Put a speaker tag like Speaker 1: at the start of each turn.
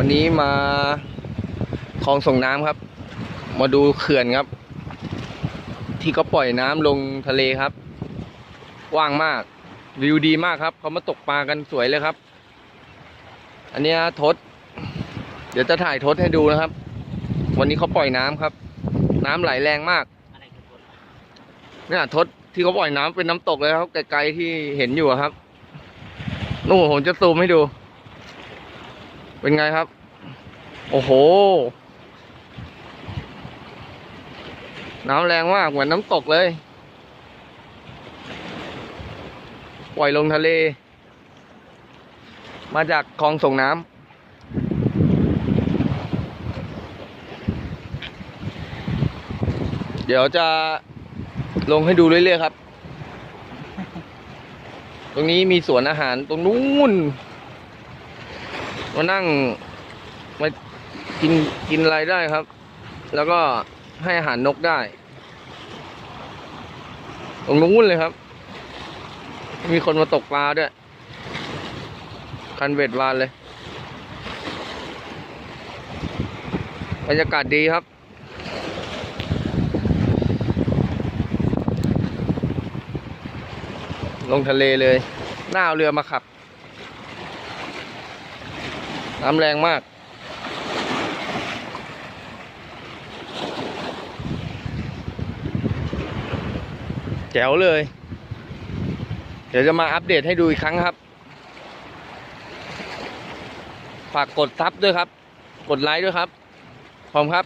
Speaker 1: วันนี้มาคลองส่งน้ำครับ มาดูเขื่อนครับ ที่เขาปล่อยน้ำลงทะเลครับกว้างมาก วิวดีมากครับเขามาตกปลากันสวยเลยครับ อันนี้ทศ เดี๋ยวจะถ่ายทศให้ดูนะครับ วันนี้เขาปล่อยน้ำครับ น้ำไหลแรงมาก
Speaker 2: อะไรคือตัว
Speaker 1: เนี่ยทศที่เขาปล่อยน้ำเป็นน้ำตกเลยครับไกลๆที่เห็นอยู่ครับนู่นผมจะซูมให้ดู เป็นไงครับ โอ้โห น้ำแรงมาก เหมือนน้ำตกเลย ปล่อยลงทะเล มาจากคลองส่งน้ำ เดี๋ยวจะลงให้ดูเรื่อยๆครับ ตรงนี้มีสวนอาหารตรงนู้น มานั่งมากินกินอะไรได้ครับ แล้วก็ให้อาหารนกได้ ตรงนู้นเลยครับ มีคนมาตกปลาด้วย คันเบ็ดวานเลยบรรยากาศดีครับ ลงทะเลเลย หน้าเอาเรือมาขับ น้ำแรงมาก แจ๋วเลย เดี๋ยวจะมาอัปเดตให้ดูอีกครั้งครับ ฝากกดซับด้วยครับ กดไลค์ด้วยครับ พร้อมครับ